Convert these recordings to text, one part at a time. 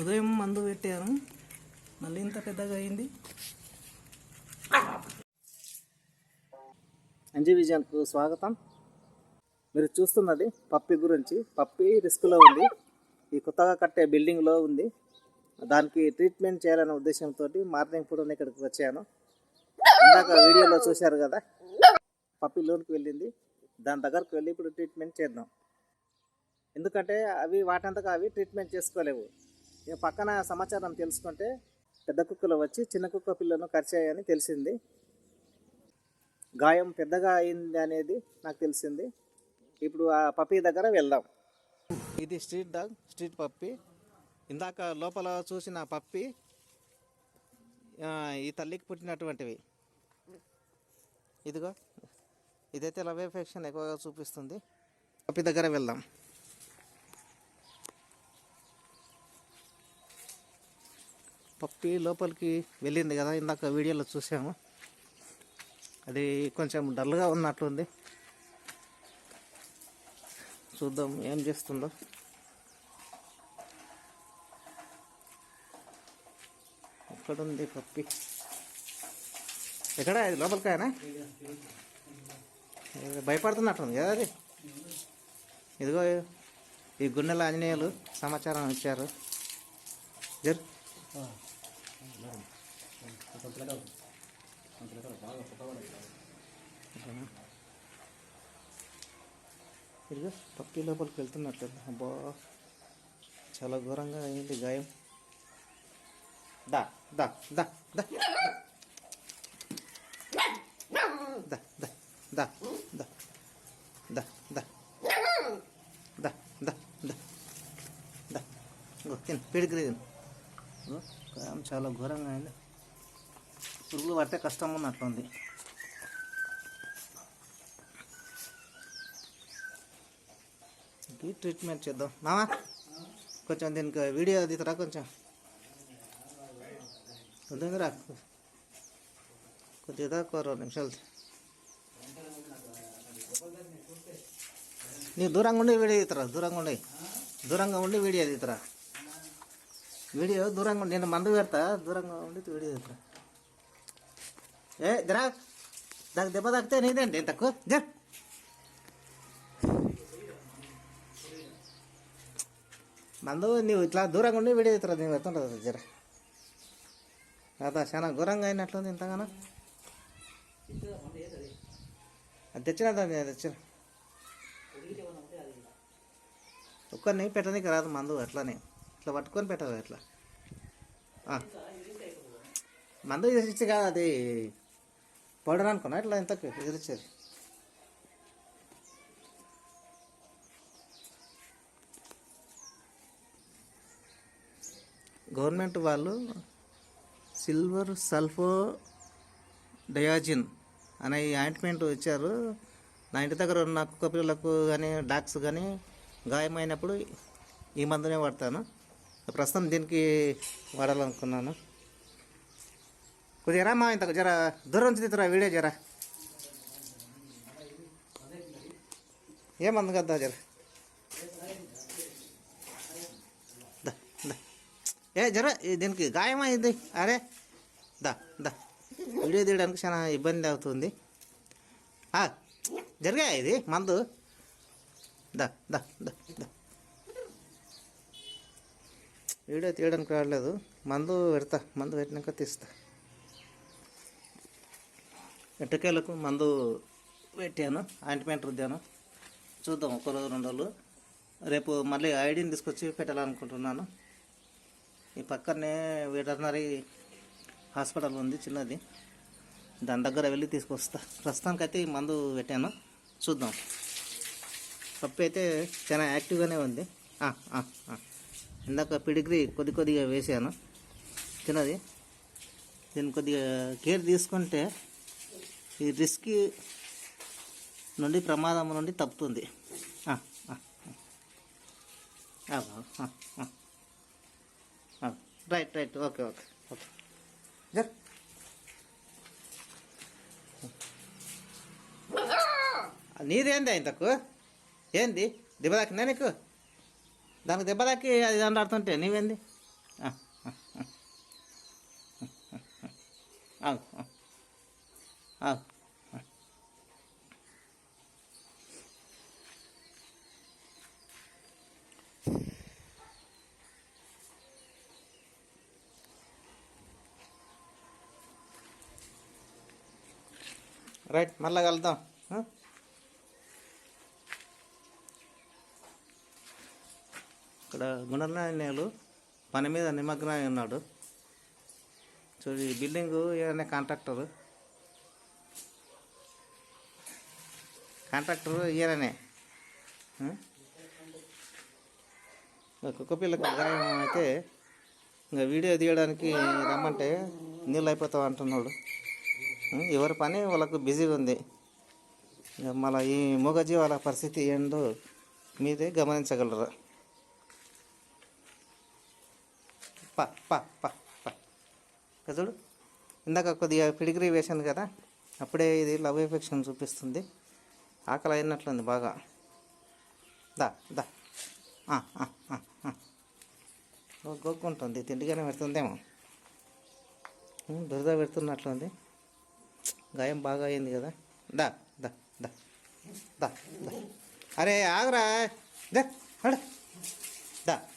ఉదయం మందు పెట్టాను. మళ్ళీ ఇంత పెద్దగా అయింది. అంజీ విజయానికి స్వాగతం. మీరు చూస్తున్నది పప్పి గురించి. పప్పి రిస్క్లో ఉంది. ఈ కొత్తగా కట్టే బిల్డింగ్లో ఉంది. దానికి ట్రీట్మెంట్ చేయాలనే ఉద్దేశంతో మార్నింగ్ పూట ఇక్కడికి వచ్చాను. ఇందాక వీడియోలో చూశారు కదా పప్పి లోన్కి వెళ్ళింది. దాని దగ్గరకు వెళ్ళి ఇప్పుడు ట్రీట్మెంట్ చేద్దాం. ఎందుకంటే అవి వాటంతగా అవి ట్రీట్మెంట్ చేసుకోలేవు. ఇక పక్కన సమాచారం తెలుసుకుంటే పెద్ద కుక్కలు వచ్చి చిన్న కుక్క పిల్లను కరిచాయని తెలిసింది. గాయం పెద్దగా అయింది అనేది నాకు తెలిసింది. ఇప్పుడు ఆ పప్పి దగ్గర వెళ్దాం. ఇది స్ట్రీట్ డాగ్ స్ట్రీట్ పప్పి. ఇందాక లోపల చూసిన పప్పి ఈ తల్లికి పుట్టినటువంటివి. ఇదిగో ఇదైతే లవ్ ఎఫెక్షన్ ఎక్కువగా చూపిస్తుంది. పప్పి దగ్గర వెళ్దాం. పప్పి లోపలికి వెళ్ళింది కదా ఇందాక వీడియోలో చూసాము. అది కొంచెం డల్గా ఉన్నట్లుంది. చూద్దాం ఏం చేస్తుందో. ఎక్కడుంది పప్పి? ఎక్కడ అది లోపలికాయనా? ఏదో భయపడుతున్నట్టుంది కదా అది. ఇదిగో ఈ గుండెల ఆంజనేయులు సమాచారం ఇచ్చారు. జరు. ఇదిగో పప్పి లోపలికి వెళ్తున్నట్లు అబ్బా చాలా ఘోరంగా అయింది గాయం. దా దా దా దా. దా దా దా దా దా దా. దా దా దా దా. తిను తిను. ఇదిగో, గాయం చాలా ఘోరంగా అయింది. పురుగులు పడితే కష్టం ఉన్నట్లుంది ఈ ట్రీట్మెంట్ చేద్దాం? మామా కొంచెం దీనికి వీడియో తీతరా కొంచెం. వద్దురా రా. కొద్దిగా దాకా రెండు నిమిషాలు. నీ దూరంగా ఉండి వీడియో తీతరా? దూరంగా ఉండి. దూరంగా ఉండి వీడియో తీతరా? వీడియో దూరంగా ఉండి నేను మందు పెడతా దూరంగా ఉండి వీడియో పెడతా ఏ జరా దానికి దెబ్బ తాకితే నీదేంటి? ఏం తక్కువ? జర మందు నువ్వు ఇట్లా దూరంగా ఉండి వీడియో తీతరా నేను పెడుతుంటుంది జర. కదా చాలా ఘోరంగా అయినట్లుంది ఇంతగానో. అది తెచ్చిన తెచ్చిన. ఒక్కరిని పెట్టనీకి రాదు మందు అట్లానే. ఇట్లా పట్టుకొని పెట్టాలి అట్లా. మందు ఇచ్చి కాదు అది. పౌడర్ అనుకున్నా ఇట్లా ఇంతకు ఎదిరిచ్చేది గవర్నమెంట్ వాళ్ళు సిల్వర్ సల్ఫో డయాజిన్ అనే ఆయింట్మెంట్ ఇచ్చారు. నా ఇంటి దగ్గర ఉన్న కుక్క పిల్లలకు కానీ డాగ్స్ కానీ గాయమైనప్పుడు ఈ మందునే వాడతాను. ప్రస్తుతం దీనికి వాడాలనుకున్నాను. కొద్దిగా మా ఇంత జర దూరం నుంచి తీతురా వీడియో జర. ఏ కదా జర? ఏ జర దీనికి గాయమైంది అరే దా దా. వీడియో తీయడానికి చాలా ఇబ్బంది అవుతుంది. ఆ, జరిగా ఇది మందు? దా దా దా దా. వీడియో తీయడానికి రావట్లేదు మందు పెడతా. మందు పెట్టినాక తీస్తా. ఎట్టకేలకు మందు పెట్టాను. ఆయింట్మెంట్ రుద్దాను. చూద్దాం ఒక రోజు రెండు రోజులు. రేపు మళ్ళీ ఐడిని తీసుకొచ్చి పెట్టాలనుకుంటున్నాను. ఈ పక్కనే వెటర్నరీ హాస్పిటల్ ఉంది చిన్నది. దాని దగ్గర వెళ్ళి తీసుకొస్తా. ప్రస్తుతానికైతే ఈ మందు పెట్టాను. చూద్దాం. పప్పు అయితే చాలా యాక్టివ్గానే ఉంది. ఆ. ఇందాక పిడిగ్రీ కొద్ది కొద్దిగా వేసాను. చిన్నది దీన్ని కొద్దిగా కేర్ తీసుకుంటే ఈ రిస్క్ నుండి ప్రమాదం నుండి తప్పుతుంది. Right right. Okay okay okay. జర్. నీదేంది ఇంతకు? ఏంది? దెబ్బ నీకు? దానికి దెబ్బలాకి అది అడుతుంటే నీవేంది? రైట్ మళ్ళీ కలుద్దాం. ఇక్కడ గుణనాయనేలు పని మీద నిమగ్నమై ఉన్నాడు. చూడు ఈ బిల్డింగు ఏదైనా కాంట్రాక్టర్? కాంట్రాక్టర్ ఈయననే. కుక్కపిల్లకి కుక్క గాయం అయితే ఇంకా వీడియో తీయడానికి రమ్మంటే నీళ్ళు అయిపోతావు అంటున్నాడు. ఎవరి పని? వాళ్ళకు బిజీగా ఉంది. మళ్ళీ ఈ మూగజీవాల పరిస్థితి ఏందో మీరే గమనించగలరు? ప ప ప పా. చూడు? ఇందాక కొద్దిగా పిడిగ్రీ వేసాను కదా అప్పుడే ఇది లవ్ ఎఫెక్షన్ చూపిస్తుంది. ఆకలి అయినట్లుంది బాగా. దా దా. ఆ, గొక్కుంటుంది తిండిగానే పెడుతుందేమో. దురద పెడుతున్నట్లుంది. గాయం బాగా అయింది కదా. దా దా దా. దా దా. అరే ఆగరా. దా దా.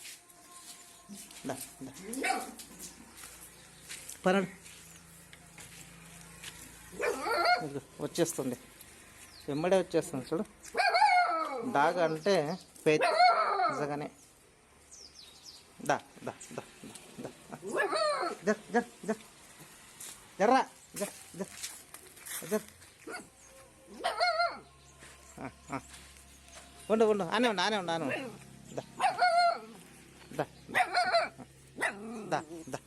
పనడు వచ్చేస్తుంది. వెంబడే వచ్చేస్తుంది చూడు. డాగ్ అంటే ఫేత్ నిజంగానే. దా దా దా దా దా. జర్ జర్ జర్ జర్రా జర్ జర్ జర్ ఉండు ఉండు. ఆనే ఉండు ఆనే ఉండు ఆనే ఉండు దా దా దా దా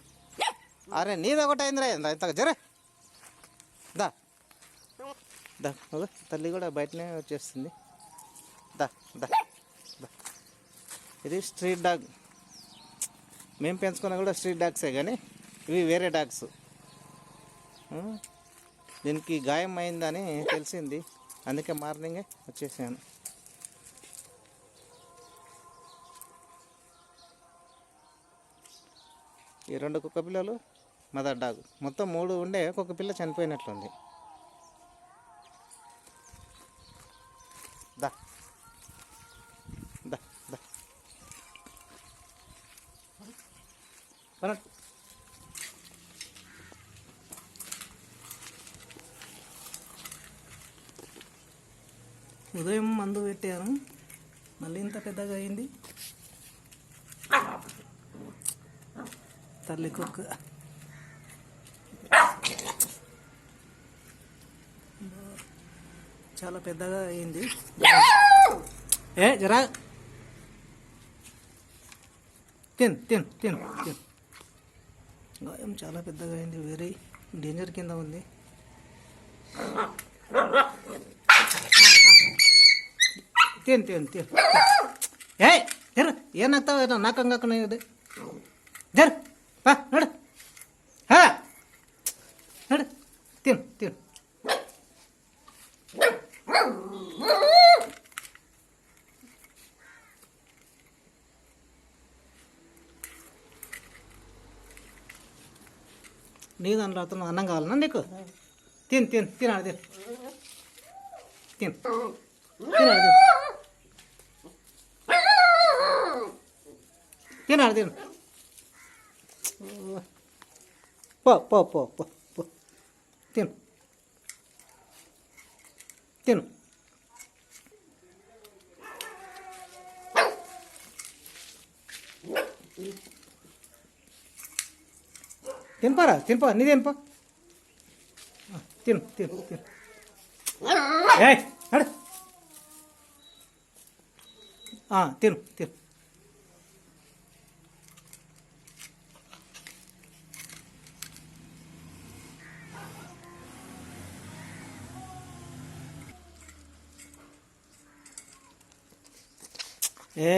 అరే నీది ఒకటైందిరా అయిందిరా ఇంత జరే. దా. దా తల్లి కూడా బయటనే వచ్చేస్తుంది. దా దా దా. ఇది స్ట్రీట్ డాగ్. మేము పెంచుకున్నా కూడా స్ట్రీట్ డాగ్సే కానీ ఇవి వేరే డాగ్స్. దీనికి గాయం అయిందని తెలిసింది. అందుకే మార్నింగే వచ్చేసాను. ఈ రెండు కుక్క పిల్లలు? Mother dog. మొత్తం మూడు ఉండే ఒక్కొక్క పిల్ల చనిపోయినట్లుంది. దా. దా దా. ఉదయం మందు పెట్టాను. మళ్ళీ ఇంత పెద్దగా అయింది. తల్లి కుక్క. చాలా పెద్దగా అయింది. ఏ జరా? తిన్ తిన్ తిన్ తిన్. గాయం చాలా పెద్దగా అయింది వెరీ డేంజర్ కింద ఉంది. తిన్ తిన్ తిన్. ఏ జర ఏనాಗ್తావు నాకం కాకుండా ఇది జర్ పా నడు. హా నడు. తిన్ తిన్. నీ దాంట్లో అతను అన్నం కావాలన్నా నీకు? తిన్ తిన్ తినాడు తిన్. తిన్. తినాడు తినాడు తిను. పో పో పో పో పో. తిను. తిను. తినపారా తినపా నీ తినపా. తిను తిను తిను. ఏయ్ నడు. ఆ, తిను తిను. ఏ